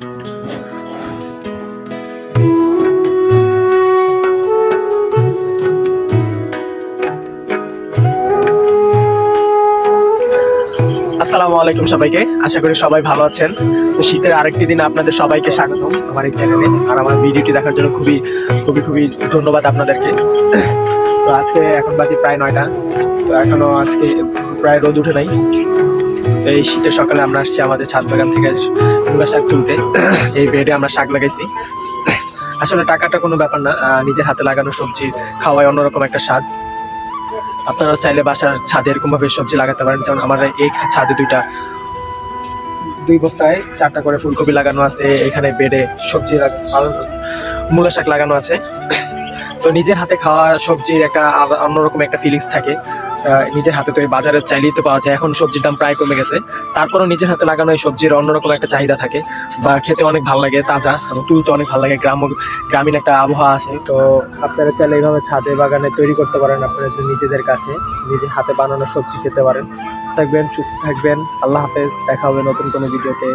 Thank you. আসসালামু আলাইকুম সবাইকে। আশা করি সবাই ভালো আছেন। তো শীতের আরেকটি দিন আপনাদের সবাইকে স্বাগতম আমার এই চ্যানেলে। আর আমার ভিডিওটি দেখার জন্য খুবই খুবই খুবই ধন্যবাদ আপনাদেরকে। তো আজকে এখন বাজে প্রায় নয়টা। তো এখনও আজকে প্রায় রোদ উঠে নাই। তো এই শীতের সকালে আমরা আসছি আমাদের ছাদ বাগান থেকে মূলা শাক তুলতে। এই বেডে আমরা শাক লাগাইছি। আসলে টাকাটা কোনো ব্যাপার না। নিজের হাতে লাগানো সবজি খাওয়ায় অন্যরকম একটা স্বাদ। আপনারা চাইলে বাসার ছাদে এরকম ভাবে সবজি লাগাতে পারেন। যেমন আমার এই ছাদে দুইটা, দুই বস্তায় চারটা করে ফুলকপি লাগানো আছে, এখানে বেডে সবজি লাগ- মূলা শাক লাগানো আছে। তো নিজের হাতে খাওয়া সবজির একটা অন্যরকম একটা ফিলিংস থাকে। নিজের হাতে তো এই বাজারে চাইলেই তো পাওয়া যায়। এখন সবজির দাম প্রায় কমে গেছে। তারপরও নিজের হাতে লাগানো এই সবজির অন্যরকম একটা চাহিদা থাকে বা খেতে অনেক ভালো লাগে, তাজা এবং তুলতে অনেক ভালো লাগে। গ্রাম গ্রামীণ একটা আবহাওয়া আসে তো আপনারা চাইলে এইভাবে ছাদে বাগানে তৈরি করতে পারেন আপনারা নিজেদের কাছে। নিজের হাতে বানানো সবজি খেতে পারেন। থাকবেন, সুস্থ থাকবেন। আল্লাহ হাফেজ। দেখা হবে নতুন কোনো ভিডিওতে